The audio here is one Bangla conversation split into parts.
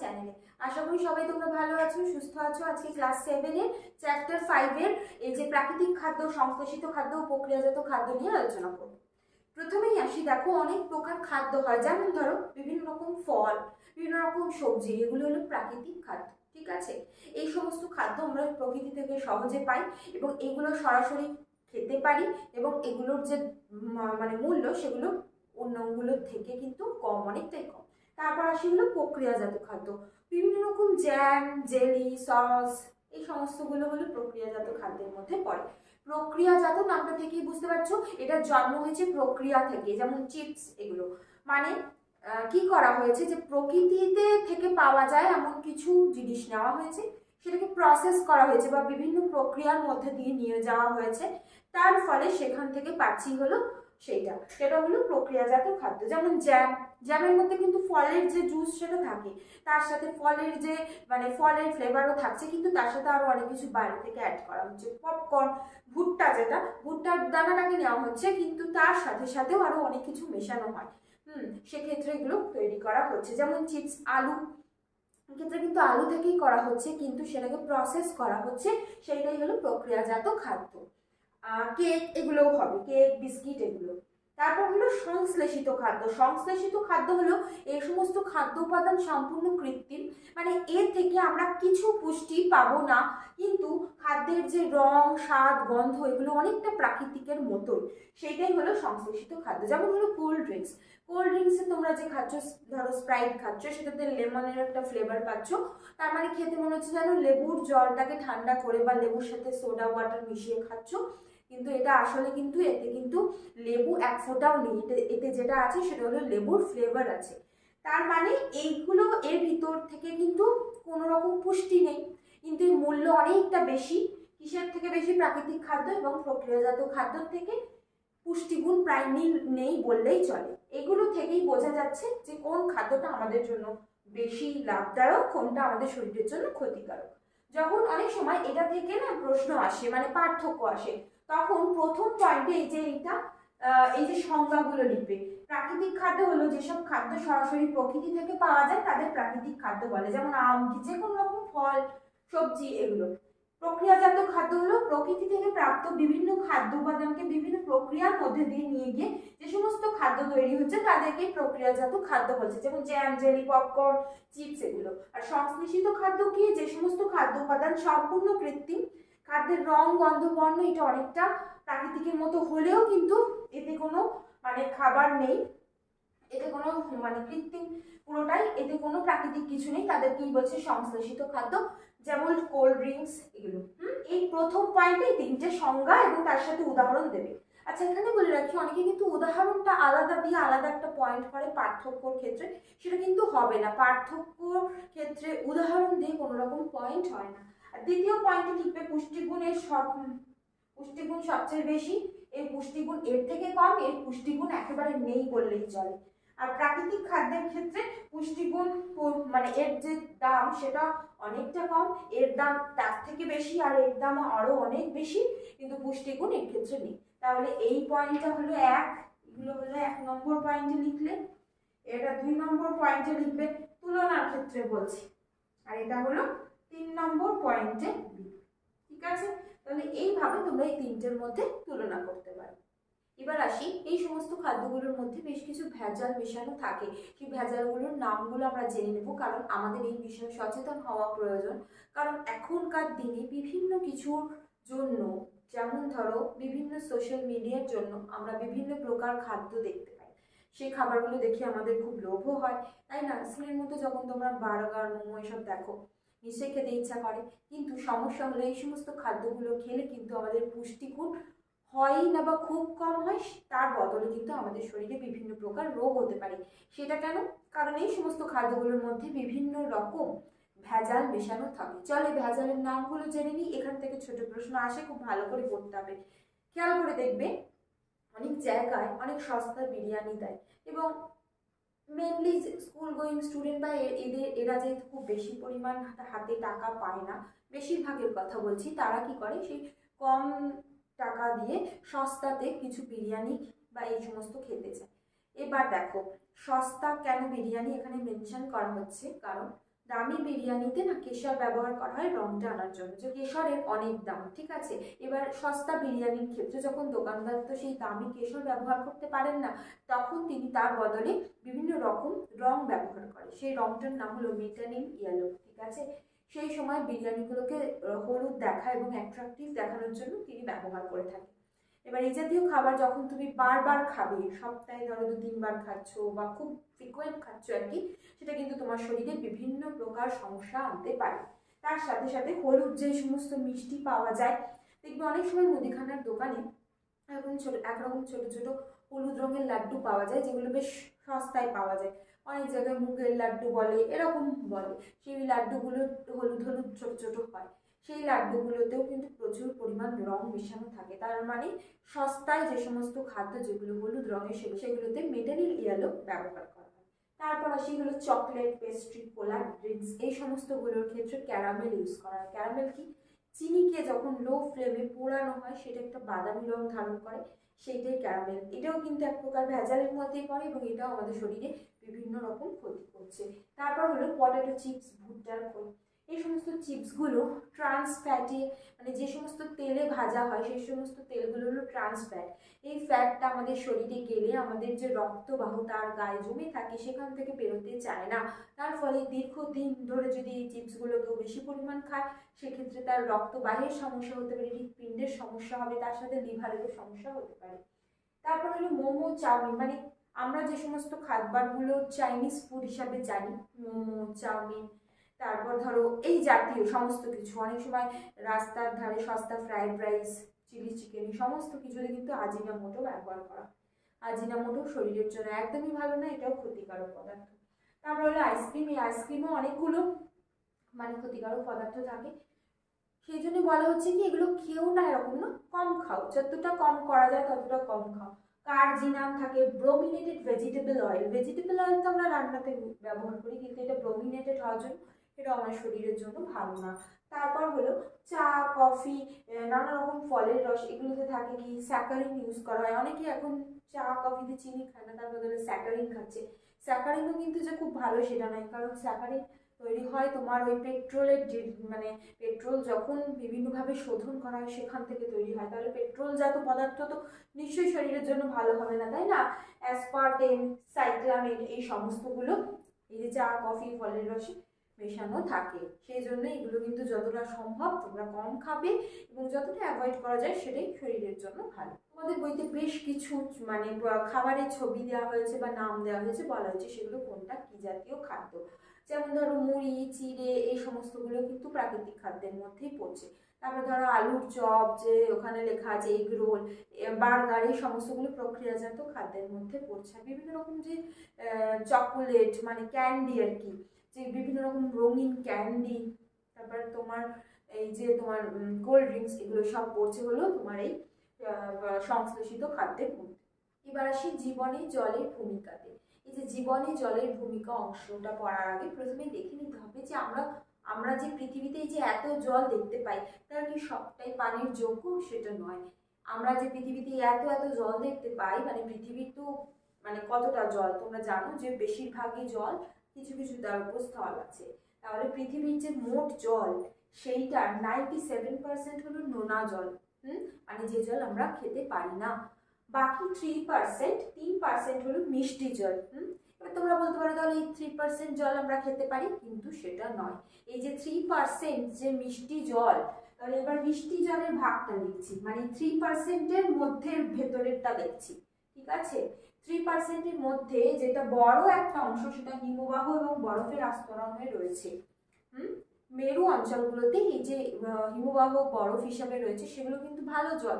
চ্যানেলে আশা করি সবাই তোমরা ভালো আছো, সুস্থ আছো। আজকে ক্লাস সেভেনের চ্যাপ্টার ফাইভের এই যে প্রাকৃতিক খাদ্য, সংশ্লেষিত খাদ্য প্রক্রিয়াজাত খাদ্য নিয়ে আলোচনা করব। প্রথমেই আসি, দেখো অনেক প্রকার খাদ্য হয়। যেমন ধরো, বিভিন্ন রকম ফল, বিভিন্ন রকম সবজি, এগুলো হলো প্রাকৃতিক খাদ্য, ঠিক আছে? এই সমস্ত খাদ্য আমরা প্রকৃতি থেকে সহজে পাই এবং এগুলো সরাসরি খেতে পারি এবং এগুলোর যে মানে মূল্য সেগুলো অন্যগুলোর থেকে কিন্তু কম, অনেকটাই কম। তারপর আসি হলো প্রক্রিয়াজাত খাদ্য। বিভিন্ন রকম জ্যাম জেলি সস এই সমস্তগুলো হলো প্রক্রিয়াজাত খাদ্যের মধ্যে পড়ে। প্রক্রিয়াজাত নামটা থেকেই বুঝতে পারছ, এটা জন্ম হয়েছে প্রক্রিয়া থেকে, যেমন চিপস এগুলো। মানে কি করা হয়েছে যে প্রকৃতিতে থেকে পাওয়া যায় এমন কিছু জিনিস নেওয়া হয়েছে, সেটাকে প্রসেস করা হয়েছে বা বিভিন্ন প্রক্রিয়ার মধ্যে দিয়ে নিয়ে যাওয়া হয়েছে। তার ফলে সেখান থেকে পাচ্ছি হলো সেইটা। সেটা হলো প্রক্রিয়াজাত খাদ্য। যেমন জ্যাম। জ্যামের মধ্যে কিন্তু ফলের যে জুস সেটা থাকে। তার সাথে ফলের যে মানে ফলের ফ্লেভারও থাকছে, কিন্তু তার সাথে আরও অনেক কিছু বাইরে থেকে অ্যাড করা হচ্ছে। পপকর্ন ভুট্টা যেটা, ভুট্টার দানাটাকে নেওয়া হচ্ছে, কিন্তু তার সাথে সাথেও আরও অনেক কিছু মেশানো হয়। হুম, সেক্ষেত্রে এগুলো তৈরি করা হচ্ছে। যেমন চিপস, আলু। ক্ষেত্রে কিন্তু আলু থেকেই করা হচ্ছে, কিন্তু সেটাকে প্রসেস করা হচ্ছে। সেইটাই হলো প্রক্রিয়াজাত খাদ্য। কেক এগুলোও হবে কেক, বিস্কিট এগুলো। তারপর হলো সংশ্লেষিত খাদ্য। সংশ্লেষিত খাদ্য হলো এই সমস্ত খাদ্য উপাদান সম্পূর্ণ কৃত্রিম। মানে এর থেকে আমরা কিছু পুষ্টি পাবো না, কিন্তু খাদ্যের যে রং, স্বাদ, গন্ধ এগুলো অনেকটা প্রাকৃতিকের মতোই। সেইটাই হলো সংশ্লেষিত খাদ্য। যেমন হলো কোল্ড ড্রিঙ্কস কোল্ড ড্রিঙ্কসে তোমরা যে খাচ্ছ, ধরো স্প্রাইট খাচ্ছ, সেটাতে লেমনের একটা ফ্লেভার পাচ্ছ। তার মানে খেতে মনে হচ্ছে যেন লেবুর জলটাকে ঠান্ডা করে বা লেবুর সাথে সোডা ওয়াটার মিশিয়ে খাচ্ছ। কিন্তু এটা আসলে কিন্তু এতে কিন্তু লেবু এক ফোঁটাও নেই। এতে এতে যেটা আছে সেটা হলো লেবুর ফ্লেভার আছে। তার মানে এইগুলো এর ভিতর থেকে কিন্তু কোনো রকম পুষ্টি নেই। কিন্তু এর মূল্য অনেকটা বেশি। কিসের থেকে বেশি? প্রাকৃতিক খাদ্য এবং প্রক্রিয়াজাত খাদ্য থেকে পুষ্টিগুণ প্রায় নেই বললেই চলে। এগুলো থেকেই বোঝা যাচ্ছে যে কোন খাদ্যটা আমাদের জন্য বেশি লাভদায়ক, কোনটা আমাদের শরীরের জন্য ক্ষতিকারক। যখন অনেক সময় এটা থেকে না প্রশ্ন আসে মানে পার্থক্য আসে। তখন প্রথম পয়েন্টে এই যে এইটা এই যে সংজ্ঞাগুলো লিখবে। প্রাকৃতিক খাদ্য হলো যেসব খাদ্য সরাসরি প্রকৃতি থেকে পাওয়া যায়, তাদের প্রাকৃতিক খাদ্য বলে। যেমন আম যে কোনো রকম ফল, সবজি, এগুলো। প্রক্রিয়াজাত খাদ্য হলো প্রকৃতি থেকে প্রাপ্ত বিভিন্ন খাদ্য উপাদানকে বিভিন্ন প্রক্রিয়ার মধ্যে দিয়ে নিয়ে গিয়ে যে সমস্ত খাদ্য তৈরি হচ্ছে, তাদেরকে প্রক্রিয়াজাত খাদ্য বলছে। যেমন জ্যাম জেলি পপকর্ন চিপস এগুলো। আর সংশ্লেষিত খাদ্য কি? যে সমস্ত খাদ্য উপাদান সম্পূর্ণ কৃত্রিম খাদ্যের রং গন্ধ বর্ণ এটা অনেকটা প্রাকৃতিকের মতো হলেও কিন্তু এতে কোনো মানে খাবার নেই। এতে কোনো মানে কৃত্রিম পুরোটাই, এতে কোনো প্রাকৃতিক কিছু নেই। তাদের তাদেরকেই বলছে? সংশ্লেষিত খাদ্য, যেমন কোল্ড ড্রিঙ্কস এগুলো। এই প্রথম পয়েন্টে তিনটে সংজ্ঞা এবং তার সাথে উদাহরণ দেবে। আচ্ছা এখানে বলে রাখি, অনেকে কিন্তু উদাহরণটা আলাদা দিয়ে আলাদা একটা পয়েন্ট করে পার্থক্যর ক্ষেত্রে। সেটা কিন্তু হবে না। পার্থক্যর ক্ষেত্রে উদাহরণ দিয়ে কোনো রকম পয়েন্ট হয় না। দ্বিতীয় পয়েন্টে লিখবে পুষ্টিগুণের সব পুষ্টিগুণ সবচেয়ে বেশি, এর পুষ্টিগুণ এর থেকে কম, এর পুষ্টিগুণ একেবারে নেই বললেই চলে। আর প্রাকৃতিক খাদ্যের ক্ষেত্রে পুষ্টিগুণ মানে এর যে দাম, সেটা অনেকটা কম, এর দাম তার থেকে বেশি আর এর দাম আরও অনেক বেশি, কিন্তু পুষ্টিগুণ এর ক্ষেত্রে নেই। তাহলে এই পয়েন্টটা হলো এক, এগুলো হলো এক নম্বর পয়েন্টে লিখলে, এটা দুই নম্বর পয়েন্টে লিখবে তুলনার ক্ষেত্রে বলছি। আর এটা হলো তিন নম্বর পয়েন্টে ঠিক আছে? তাহলে এইভাবে তোমরা এই তিনটের মধ্যে তুলনা করতে পারো। এবার আসি, এই সমস্ত খাদ্যগুলোর মধ্যে বেশ কিছু ভেজাল মেশানো থাকে। সেই ভেজালগুলোর নামগুলো আমরা জেনে নেব, কারণ আমাদের এই বিষয়ে সচেতন হওয়া প্রয়োজন। কারণ এখনকার দিনে বিভিন্ন কিছুর জন্য, যেমন ধরো, বিভিন্ন সোশ্যাল মিডিয়ার জন্য আমরা বিভিন্ন প্রকার খাদ্য দেখতে পাই। সেই খাবারগুলো দেখে আমাদের খুব লোভও হয়, তাই না? স্ক্রিনের মতো যখন তোমরা বার্গার, মোমো এসব দেখো নিশ্চয়ই খেতে ইচ্ছা করে। কিন্তু সমস্যা হলো এই সমস্ত খাদ্যগুলো খেলে কিন্তু আমাদের পুষ্টিগুণ হয়ই না বা খুব কম হয়, তার বদলে কিন্তু আমাদের শরীরে বিভিন্ন প্রকার রোগ হতে পারে। সেটা কেন? কারণ এই সমস্ত খাদ্যগুলোর মধ্যে বিভিন্ন রকম ভেজাল মেশানো থাকে। চলে ভেজালের নামগুলো জেনে নিই। এখান থেকে ছোট প্রশ্ন আসে, খুব ভালো করে পড়তে হবে। খেয়াল করে দেখবে, অনেক জায়গায় অনেক সস্তা বিরিয়ানি দেয় এবং মেনলি স্কুল গোয়িং স্টুডেন্ট বা এদের, এরা যেহেতু খুব বেশি পরিমাণ হাতে টাকা পায় না, বেশিরভাগের কথা বলছি, তারা কি করে? সেই কম টাকা দিয়ে সস্তাতে কিছু বিরিয়ানি বা এই সমস্ত খেতে চায়। এবার দেখো, সস্তা কেন বিরিয়ানি এখানে মেনশন করা হচ্ছে? কারণ দামি বিরিয়ানিতে না কেশর ব্যবহার করা হয় রংটা আনার জন্য। যে কেশরের অনেক দাম, ঠিক আছে? এবার সস্তা বিরিয়ানির ক্ষেত্রে যখন দোকানদার তো সেই দামি কেশর ব্যবহার করতে পারেন না, তখন তিনি তার বদলে বিভিন্ন রকম রং ব্যবহার করে সেই রংটার নাম হলো মেটানিন ইয়েলো, ঠিক আছে? সেই সময় বিরিয়ানিগুলোকে হলুদ দেখা এবং অ্যাট্রাকটিভ দেখানোর জন্য তিনি ব্যবহার করে থাকেন। এবার এই জাতীয় খাবার যখন তুমি বারবার খাবে, সপ্তাহে ধরো দু, তিনবার খাচ্ছ বা খুব ফ্রিকোয়েন্ট খাচ্ছ আর কি, সেটা কিন্তু তোমার শরীরে বিভিন্ন প্রকার সমস্যা আনতে পারে। তার সাথে সাথে হলুদ যে সমস্ত মিষ্টি পাওয়া যায়, দেখবে অনেক সময় মুদিখানার দোকানে এরকম ছোট, একরকম ছোট ছোট হলুদ রঙের লাড্ডু পাওয়া যায়, যেগুলো বেশ সস্তায় পাওয়া যায়। অনেক জায়গায় মুগের লাড্ডু বলে, এরকম বলে। সেই লাড্ডুগুলো হলুদ হলুদ ছোট ছোট হয়। সেই লাড্ডুগুলোতেও কিন্তু প্রচুর পরিমাণ রং মেশানো থাকে। তার মানে সস্তায় যে সমস্ত খাদ্য যেগুলো হলুদ রঙের সেগুলো, সেগুলোতে মেটানিল ইয়ালো ব্যবহার করা হয়। তারপর আসি হলো চকলেট, পেস্ট্রি কোলা ড্রিঙ্কস, এই সমস্তগুলোর ক্ষেত্রে ক্যারামেল ইউজ করা হয়। ক্যারামেল কি? চিনিকে যখন লো ফ্লেমে পোড়ানো হয়, সেটা একটা বাদামি রং ধারণ করে, সেইটাই ক্যারামেল। এটাও কিন্তু এক প্রকার ভেজালের মধ্যেই পড়ে এবং এটাও আমাদের শরীরে বিভিন্ন রকম ক্ষতি করছে। তারপর হলো পটেটো চিপস, ভুট্টার খোল। এই সমস্ত চিপসগুলো ট্রান্স ফ্যাটি মানে যে সমস্ত তেলে ভাজা হয়, সেই সমস্ত তেলগুলো হলো ট্রান্স ফ্যাট এই ফ্যাটটা আমাদের শরীরে গেলে আমাদের যে রক্তবাহ তার গায়ে জমে থাকে সেখান থেকে বেরোতে চায় না। তার ফলে দীর্ঘদিন ধরে যদি এই চিপসগুলো কেউ বেশি পরিমাণ খায়, সেক্ষেত্রে তার রক্তবাহের সমস্যা হতে পারে, হৃৎপিণ্ডের সমস্যা হবে, তার সাথে লিভারেরও সমস্যা হতে পারে। তারপর হলো মোমো, চাউমিন মানে আমরা যে সমস্ত খাবারগুলো চাইনিজ ফুড হিসাবে জানি, মোমো, চাউমিন তারপর ধরো এই জাতীয় সমস্ত কিছু, অনেক সময় রাস্তার ধারে সস্তা ফ্রাইড রাইস চিলি চিকেন সমস্ত কিছুতে কিন্তু আজিনামোটো ব্যবহার করা আজিনামোটো শরীরের জন্য একদমই ভালো না, এটাও ক্ষতিকারক পদার্থ। তারপর হলো আইসক্রিম এই আইসক্রিমও অনেকগুলো মানে ক্ষতিকারক পদার্থ থাকে। সেই জন্য বলা হচ্ছে কি, এগুলো খেয়েও না এরকম না, কম খাও। যতটা কম করা যায় ততটা কম খাও। কার্জিনাম থাকে brominated vegetable oil vegetable oil তো আমরা রান্নাতে ব্যবহার করি, কিন্তু এটা ব্রোমিনেটেড হওয়ার জন্য এটা আমার শরীরের জন্য ভালো না। তারপর হলো চা, কফি নানা রকম ফলের রস এগুলোতে থাকে কি স্যাকারিন ইউজ করা হয়। অনেকে এখন চা কফিতে চিনি খায় না, তার বদলে স্যাকারিন খাচ্ছে। স্যাকারিনও কিন্তু যে খুব ভালো সেটা নয়, কারণ স্যাকারিন তৈরি হয় তোমার ওই পেট্রোলের যে মানে পেট্রোল যখন বিভিন্নভাবে শোধন করা হয় সেখান থেকে তৈরি হয়। তাহলে পেট্রোলজাত পদার্থ তো নিশ্চয়ই শরীরের জন্য ভালো হবে না, তাই না? অ্যাসপার্টেন সাইক্লামেট এই সমস্তগুলো এই যে চা, কফি, ফলের রসে মেশানো থাকে। সেই জন্য এগুলো কিন্তু যতটা সম্ভব তোমরা কম খাবে এবং যতটা অ্যাভয়েড করা যায় সেটাই শরীরের জন্য ভালো। তোমাদের বইতে বেশ কিছু মানে খাবারের ছবি দেওয়া হয়েছে বা নাম দেওয়া হয়েছে, বলা হয়েছে সেগুলো কোনটা কি জাতীয় খাদ্য। যেমন ধরো মুড়ি, চিড়ে এই সমস্তগুলো কিন্তু প্রাকৃতিক খাদ্যের মধ্যেই পড়ছে। তারপর ধরো আলুর চপ যে ওখানে লেখা আছে এগ রোল বার্গার এই সমস্তগুলো প্রক্রিয়াজাত খাদ্যের মধ্যে পড়ছে। বিভিন্ন রকম যে চকোলেট মানে ক্যান্ডি আর কি, যে বিভিন্ন রকম রঙিন ক্যান্ডি তারপর তোমার এই যে তোমার কোল্ড ড্রিঙ্কস এগুলো সব পড়ছে হলো তোমার এই সংশ্লেষিত খাদ্যের মধ্যে। এবার আসি জীবনে জলের ভূমিকাতে। এই যে জীবনে জলের ভূমিকা অংশটা পড়ার আগে প্রথমে দেখে নিতে হবে যে আমরা আমরা যে পৃথিবীতে যে এত জল দেখতে পাই, তার কি সবটাই পানির যোগ্য? সেটা নয়। আমরা যে পৃথিবীতে এত এত জল দেখতে পাই মানে পৃথিবীর তো মানে কতটা জল? তোমরা জানো যে বেশিরভাগই জল কিছু কিছু উপর স্থল আছে। তাহলে পৃথিবীর যে মোট জল, সেইটার নাইনটি সেভেন পার্সেন্ট হলো নোনা জল। হুম? মানে যে জল আমরা খেতে পারি না। বাকি থ্রি পার্সেন্ট তিন পার্সেন্ট হলো মিষ্টি জল। হুম? এবার তোমরা বলতে পারো, তাহলে এই থ্রি পার্সেন্ট জল আমরা খেতে পারি, কিন্তু সেটা নয়। এই যে থ্রি পার্সেন্ট যে মিষ্টি জল, তাহলে এবার মিষ্টি জলের ভাগটা দেখছি। মানে থ্রি পার্সেন্টের মধ্যে ভেতরেরটা দেখছি। ঠিক আছে? থ্রি পার্সেন্টের মধ্যে যেটা বড় একটা অংশ সেটা হিমবাহ এবং বরফের আস্তরণ হয়ে রয়েছে মেরু অঞ্চলগুলোতে এই যে হিমবাহ, বরফ হিসাবে রয়েছে, সেগুলো কিন্তু ভালো জল।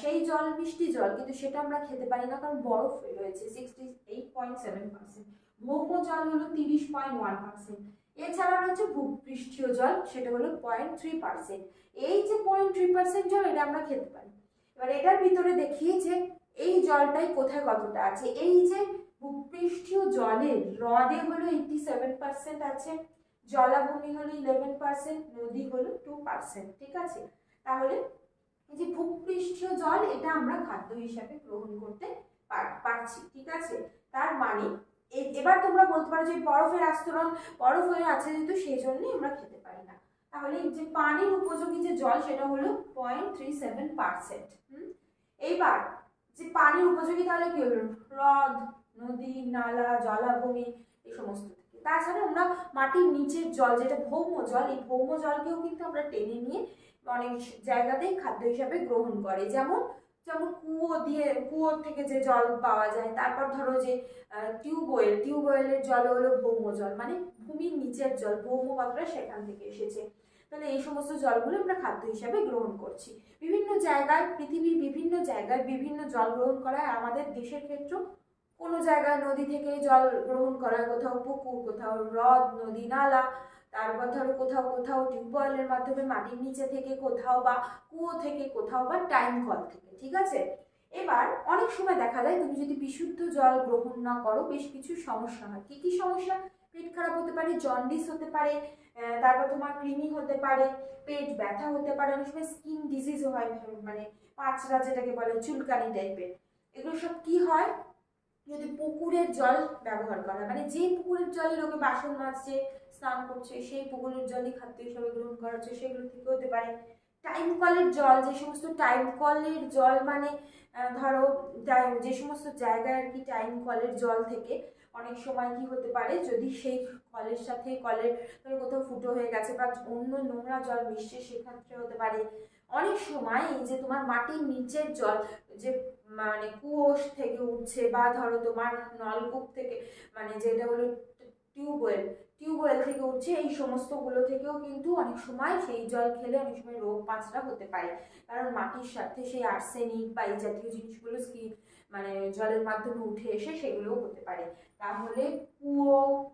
সেই জল মিষ্টি জল, কিন্তু সেটা আমরা খেতে পারি না, কারণ বরফ রয়েছে sixty eight point seven percent ভৌম জল হলো তিরিশ পয়েন্ট ওয়ান পার্সেন্ট এছাড়া রয়েছে ভূপৃষ্ঠীয় জল, সেটা হলো পয়েন্ট থ্রি পার্সেন্ট এই যে পয়েন্ট থ্রি পার্সেন্ট জল, এটা আমরা খেতে পারি। এবার এটার ভিতরে দেখি যে এই জলটাই কোথায় কতটা আছে? এই যে ভূপৃষ্ঠীয় জলের হ্রদে হলো এইটি সেভেন পার্সেন্ট আছে, জলাভূমি হলো ইলেভেন পার্সেন্ট নদী হলো টু পার্সেন্ট ঠিক আছে? তাহলে যে ভূপৃষ্ঠীয় জল, এটা আমরা খাদ্য হিসাবে গ্রহণ করতে পার- পারছি, ঠিক আছে? তার মানে এবার তোমরা বলতে পারো যে বরফের আস্তরণ, বরফ হয়ে আছে যেহেতু সেই জন্যই আমরা খেতে পারি না। তাহলে যে পানির উপযোগী যে জল, সেটা হলো পয়েন্ট থ্রি সেভেন পার্সেন্ট এইবার যে পানির উপযোগী তাহলে কি হলো? হ্রদ, নদী, নালা, জলাভূমি, এই সমস্ত থেকে। তাছাড়া আমরা মাটির নিচের জল, যেটা ভৌম জল, এই ভৌম জলকেও কিন্তু আমরা টেনে নিয়ে অনেক জায়গাতেই খাদ্য হিসাবে গ্রহণ করে। যেমন যেমন কুয়ো দিয়ে কুয়োর থেকে যে জল পাওয়া যায়, তারপর ধরো যে টিউবওয়েল টিউবওয়েলের জল হলো ভৌম জল মানে ভূমির নিচের জল, ভৌম কথাটা সেখান থেকে এসেছে। তাহলে এই সমস্ত জলগুলো আমরা খাদ্য হিসাবে গ্রহণ করছি। বিভিন্ন জায়গায়, পৃথিবীর বিভিন্ন জায়গায় বিভিন্ন জল গ্রহণ করা আমাদের দেশের ক্ষেত্রেও কোনো জায়গায় নদী থেকে জল গ্রহণ করা কোথাও পুকুর, কোথাও হ্রদ, নদী, নালা তারপর ধরো কোথাও কোথাও টিউবওয়েলের মাধ্যমে মাটির নিচে থেকে, কোথাও বা কুয়ো থেকে, কোথাও বা টাইম কল থেকে, ঠিক আছে? এবার অনেক সময় দেখা যায় তুমি যদি বিশুদ্ধ জল গ্রহণ না করো, বেশ কিছু সমস্যা হয়। কি কি সমস্যা? পেট খারাপ হতে পারে জন্ডিস হতে পারে তারপর তোমার কৃমি হতে পারে, পেট ব্যথা হতে পারে, অনেক সময় স্কিন ডিজিজও হয় মানে পাঁচরা যেটাকে বলে, চুলকানি টাইপের এগুলো সব কি হয়? যদি পুকুরের জল ব্যবহার করা মানে যে পুকুরের জলে লোকে বাসন মাজছে, স্নান করছে, সেই পুকুরের জলই খাদ্য হিসাবে গ্রহণ করা হচ্ছে, সেগুলো থেকে হতে পারে। টাইম কলের জল, যে সমস্ত টাইম কলের জল মানে ধরো যে সমস্ত জায়গায় আর কি টাইম কলের জল থেকে অনেক সময় কি হতে পারে, যদি সেই কলের সাথে, কলের ধরো কোথাও ফুটো হয়ে গেছে বা অন্য নোংরা জল মিশছে, সেক্ষেত্রে হতে পারে। অনেক সময় এই যে তোমার মাটির নিচের জল, যে মানে কুয়োশ থেকে উঠছে বা ধরো তোমার নলকূপ থেকে মানে যেটা হলো টিউবওয়েল টিউবওয়েল থেকে উঠছে, এই সমস্তগুলো থেকেও কিন্তু অনেক সময় সেই জল খেলে অনেক সময় রোগ পাঁচরা হতে পারে। কারণ মাটির সাথে সেই আর্সেনিক বা এই জাতীয় জিনিসগুলো কি মানে জলের মাধ্যমে উঠে এসে সেগুলোও হতে পারে। তাহলে কুয়ো,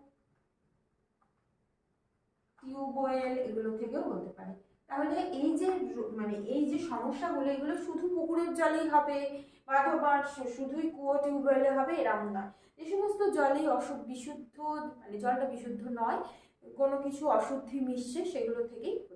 টিউবওয়েল এগুলো থেকেও হতে পারে। তাহলে এই যে মানে এই যে সমস্যাগুলো, এগুলো শুধু পুকুরের জলেই হবে বা শু- শুধুই কুয়ো, টিউবওয়েলে হবে এরকম নয়। যে সমস্ত জলেই অশুদ্ধ, বিশুদ্ধ মানে জলটা বিশুদ্ধ নয়, কোনো কিছু অশুদ্ধি মিশছে, সেগুলো থেকেই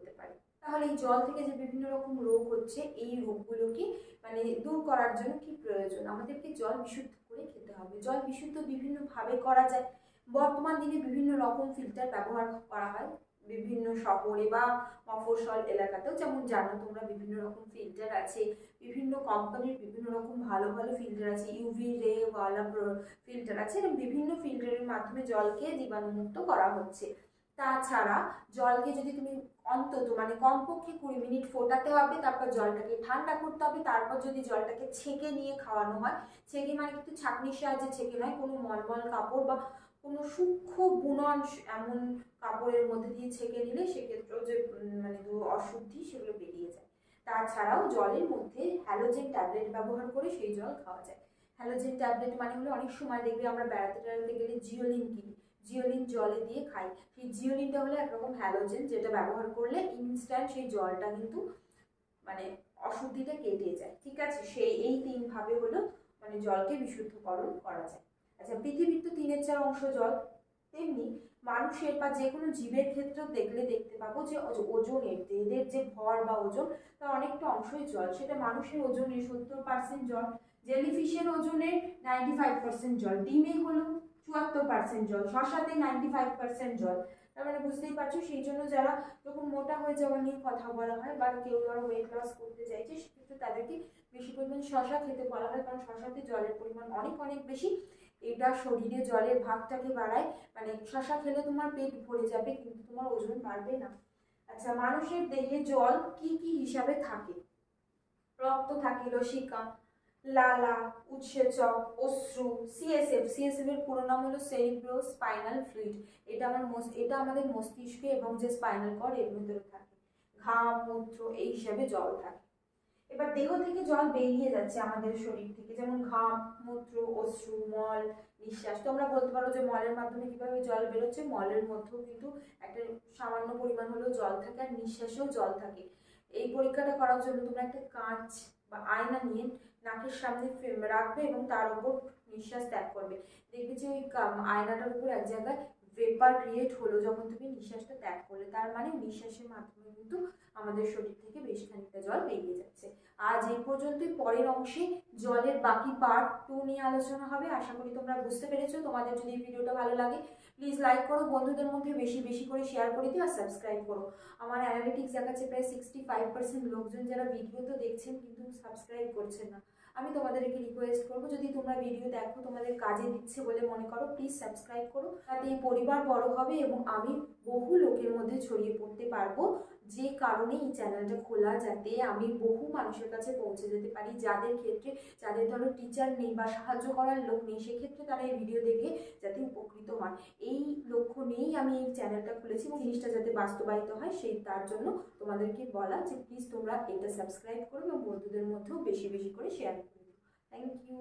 তাহলে এই জল থেকে যে বিভিন্ন রকম রোগ হচ্ছে, এই রোগগুলোকে মানে দূর করার জন্য কি প্রয়োজন? আমাদেরকে জল বিশুদ্ধ করে খেতে হবে। জল বিশুদ্ধ বিভিন্নভাবে করা যায়। বর্তমান দিনে বিভিন্ন রকম ফিল্টার ব্যবহার করা হয় বিভিন্ন শহরে বা মফস্বল এলাকাতেও। যেমন জানো তোমরা বিভিন্ন রকম ফিল্টার আছে, বিভিন্ন কোম্পানির বিভিন্ন রকম ভালো ভালো ফিল্টার আছে। ইউভি রে ওয়ালা ফিল্টার আছে। বিভিন্ন ফিল্টারের মাধ্যমে জলকে জীবাণুমুক্ত করা হচ্ছে। তাছাড়া জলকে যদি তুমি অন্তত মানে কমপক্ষে কুড়ি মিনিট ফোটাতে হবে, তারপর জলটাকে ঠান্ডা করতে হবে, তারপর যদি জলটাকে ছেঁকে নিয়ে খাওয়ানো হয়, ছেঁকে মানে কিন্তু ছাঁকনির সাহায্যে ছেঁকে নয়, কোনো মলমল কাপড় বা কোনো সূক্ষ্ম বুনন এমন কাপড়ের মধ্যে দিয়ে ছেঁকে নিলে সেক্ষেত্রেও যে মানে অশুদ্ধি সেগুলো বেরিয়ে যায়। তাছাড়াও জলের মধ্যে হ্যালোজেন ট্যাবলেট ব্যবহার করে সেই জল খাওয়া যায়। হ্যালোজেন ট্যাবলেট মানে হলো অনেক সময় দেখবে আমরা বেড়াতে টেড়াতে গেলে জিওলিন কিনি। জিওলিন জলে দিয়ে খাই। সেই জিওলিনটা হলো একরকম হ্যালোজেন যেটা ব্যবহার করলে ইনস্ট্যান্ট সেই জলটা কিন্তু মানে অশুদ্ধিটা কেটে যায়। ঠিক আছে? সেই, এই তিনভাবে হলো মানে জলকে বিশুদ্ধকরণ করা যায়। আচ্ছা পৃথিবীর তো তিনের চার অংশ জল। তেমনি মানুষের বা যে কোনো জীবের ক্ষেত্রেও দেখলে দেখতে পাবো যে ওজনের দেহের যে ভর বা ওজন, তার অনেকটা অংশই জল। সেটা মানুষের ওজনের সত্তর পার্সেন্ট জল জেলিফিশের ওজনের নাইনটি ফাইভ পার্সেন্ট জল। ডিমে হলো চুয়াত্তর পার্সেন্ট জল, শশাতে নাইনটি ফাইভ পার্সেন্ট জল। তার মানে বুঝতেই পারছ, সেই জন্য যারা যখন মোটা হয়ে যাওয়া নিয়ে কথা বলা হয় বা কেউ ধরো ওয়েট লস করতে চাইছে, সেক্ষেত্রে তাদেরকে বেশি পরিমাণ শশা খেতে বলা হয়, কারণ শশাতে জলের পরিমাণ অনেক অনেক বেশি। এটা শরীরে জলের ভাগটাকে বাড়ায়। মানে শশা খেলে তোমার পেট ভরে যাবে, কিন্তু তোমার ওজন বাড়বে না। আচ্ছা মানুষের দেহে জল কি কি হিসাবে থাকে? রক্ত থাকে, লসিকা লালা, উৎসেচক, অশ্রু সিএসএফ সিএসএফ এর পুরো নাম হলো সেরিব্রো স্পাইনাল ফ্লুইড এটা আমার এটা আমাদের মস্তিষ্কে এবং যে স্পাইনাল কর্ড এর ভিতরে থাকে। ঘাম মূত্র এই হিসাবে জল থাকে। এবার দেহ থেকে জল বেরিয়ে যাচ্ছে আমাদের শরীর থেকে, যেমন ঘাম মূত্র, অশ্রু, মল, নিঃশ্বাস। তোমরা বলতে পারো যে মলের মাধ্যমে কীভাবে জল বেরোচ্ছে? মলের মধ্যেও কিন্তু একটা সামান্য পরিমাণ হলেও জল থাকে আর নিঃশ্বাসেও জল থাকে। এই পরীক্ষাটা করার জন্য তোমরা একটা কাঁচ বা আয়না নিয়ে নাকের সামনে রাখবে এবং তার উপর নিঃশ্বাস ত্যাগ করবে। দেখবে যে ওই আয়নাটার উপর এক জায়গায় ভেপার ক্রিয়েট হলো যখন তুমি নিঃশ্বাসটা ত্যাগ করলে, তার মানে নিঃশ্বাসের মাধ্যমে কিন্তু আমাদের শরীর থেকে বেশ খানিকটা জল বেরিয়ে যাচ্ছে। আজ এই পর্যন্তই, পরের অংশে জলের বাকি পার্ট টু নিয়ে আলোচনা হবে। আশা করি তোমরা বুঝতে পেরেছ। তোমাদের যদি ভিডিওটা ভালো লাগে প্লিজ লাইক করো। বন্ধুদের মধ্যে বেশি বেশি করে শেয়ার করে দিও আর সাবস্ক্রাইব করো। আমার অ্যানালিটিক্স দেখাচ্ছে প্রায় সিক্সটি ফাইভ পার্সেন্ট লোকজন যারা ভিডিও তো দেখছেন, কিন্তু সাবস্ক্রাইব করছেন না। আমি তোমাদেরকে রিকোয়েস্ট করব, যদি তোমরা ভিডিও দেখো, তোমাদের কাজে দিচ্ছে বলে মনে করো প্লিজ সাবস্ক্রাইব করো। তাতে এই পরিবার বড় হবে এবং আমি বহু লোকের মধ্যে ছড়িয়ে পড়তে পারব। যে কারণে এই চ্যানেলটা খোলা যাতে আমি বহু মানুষের কাছে পৌঁছে যেতে পারি, যাদের ক্ষেত্রে, যাদের ধরো টিচার নেই বা সাহায্য করার লোক নেই, সেক্ষেত্রে তারা এই ভিডিও দেখে যাতে উপকৃত হয় এই লক্ষ্য নিয়েই আমি এই চ্যানেলটা খুলেছি এবং জিনিসটা যাতে বাস্তবায়িত হয়, সেই তার জন্য তোমাদেরকে বলা যে প্লিজ তোমরা এটা সাবস্ক্রাইব করো এবং বন্ধুদের মধ্যেও বেশি বেশি করে শেয়ার করে থ্যাংক ইউ